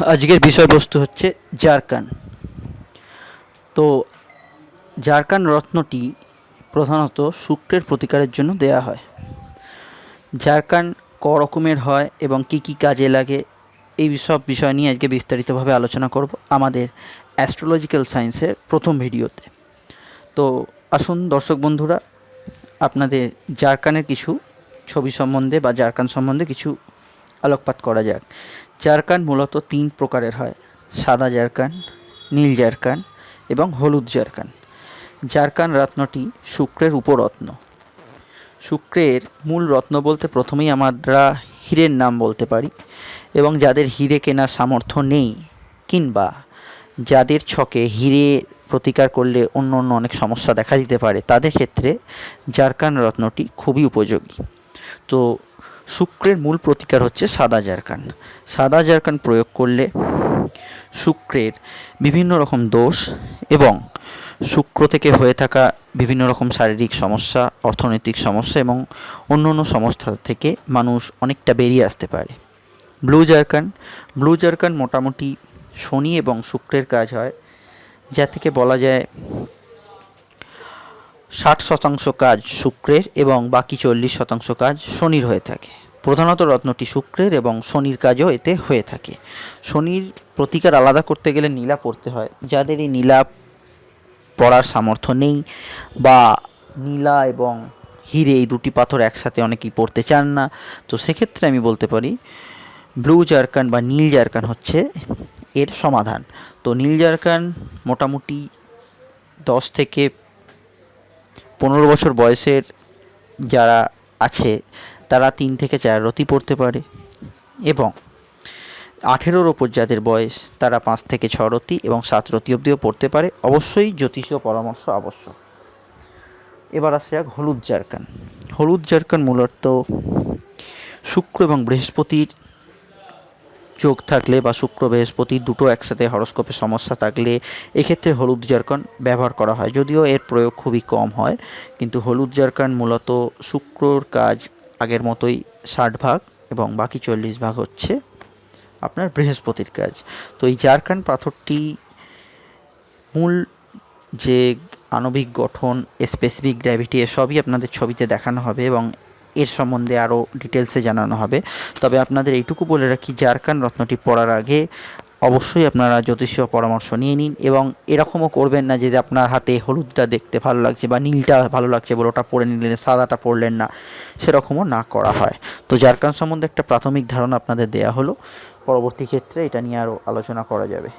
আজকের বিষয়বস্তু হচ্ছে জারকান। তো জারকান রত্নটি প্রধানত শুক্রের প্রতিকারের জন্য দেয়া হয়। জারকান ক রকমের হয় এবং কি কি কাজে লাগে, এই সব বিষয় নিয়ে আজকে বিস্তারিতভাবে আলোচনা করব আমাদের অ্যাস্ট্রোলজিক্যাল সায়েন্সের প্রথম ভিডিওতে। তো আসুন দর্শক বন্ধুরা, আপনাদের জারকানের কিছু ছবি সম্বন্ধে বা জারকান সম্বন্ধে কিছু আলোকপাত করা যাক। জারকান মূলত তিন প্রকারের হয়। সাদা জারকান, নীল জারকান এবং হলুদ জারকান। জারকান রত্নটি শুক্রের উপরত্ন। শুক্রের মূল রত্ন বলতে প্রথমেই আমরা হীরের নাম বলতে পারি এবং যাদের হিরে কেনার সামর্থ্য নেই কিংবা যাদের ছকে হিরে প্রতিকার করলে অন্য অন্য অনেক সমস্যা দেখা দিতে পারে, তাদের ক্ষেত্রে জারকান রত্নটি খুবই উপযোগী। তো শুক্রের মূল প্রতিকার হচ্ছে সাদা জারকান। সাদা জারকান প্রয়োগ করলে শুক্রের বিভিন্ন রকম দোষ এবং শুক্র থেকে হয়ে থাকা বিভিন্ন রকম শারীরিক সমস্যা, অর্থনৈতিক সমস্যা এবং অন্য অন্য সমস্যা থেকে মানুষ অনেকটা বেরিয়ে আসতে পারে। ব্লু জারকান ব্লু জারকান মোটামুটি শনি এবং শুক্রের কাজ হয়, যা থেকে বলা যায় ষাট শতাংশ কাজ শুক্রের এবং বাকি চল্লিশ শতাংশ কাজ শনির হয়ে থাকে। প্রধানত রত্নটি শুক্রের এবং শনির কাজও এতে হয়ে থাকে। শনির প্রতিকার আলাদা করতে গেলে নীলা পড়তে হয়। যাদের এই নীলা পড়ার সামর্থ্য নেই বা নীলা এবং হিরে এই দুটি পাথর একসাথে অনেকেই পড়তে চান না, তো সেক্ষেত্রে আমি বলতে পারি ব্লু জারকান বা নীল জারকান হচ্ছে এর সমাধান। তো নীল জারকান মোটামুটি দশ থেকে পনেরো বছর বয়সের যারা আছে, তারা তিন থেকে চার রতি পড়তে পারে এবং আঠেরোর ওপর যাদের বয়স, তারা পাঁচ থেকে ছ রতি এবং সাত রতি অবধিও পড়তে পারে। অবশ্যই জ্যোতিষীয় পরামর্শ আবশ্যক। এবার আসে যাক হলুদ জারকান। হলুদ জারকান মূলত শুক্র এবং বৃহস্পতির যোগ থাকলে বা শুক্র বৃহস্পতি দুটো একসাথে হরস্কোপে সমস্যা থাকলে এক্ষেত্রে হলুদ জারকান ব্যবহার করা হয়। যদিও এর প্রয়োগ খুবই কম হয়, কিন্তু হলুদ জারকান মূলত শুক্রর কাজ আগের মতোই ষাট ভাগ এবং বাকি চল্লিশ ভাগ হচ্ছে আপনার বৃহস্পতির কাজ। তো এই জারকান পাথরটি মূল যে আণবিক গঠন স্পেসিফিক গ্র্যাভিটি এসবই আপনাদের ছবিতে দেখানো হবে এবং এর সম্বন্ধে আরও ডিটেলসে জানানো হবে। তবে আপনাদের এইটুকু বলে রাখি, জারকান রত্নটি পড়ার আগে অবশ্যই আপনারা জ্যোতিষীয় পরামর্শ নিয়ে নিন এবং এরকমও করবেন না যে আপনার হাতে হলুদটা দেখতে ভালো লাগছে বা নীলটা ভালো লাগছে বলে ওটা পরে নিলেন, সাদাটা পড়লেন না, সেরকমও না করা হয়। তো জারকান সম্বন্ধে একটা প্রাথমিক ধারণা আপনাদের দেয়া হলো। পরবর্তী ক্ষেত্রে এটা নিয়ে আরও আলোচনা করা যাবে।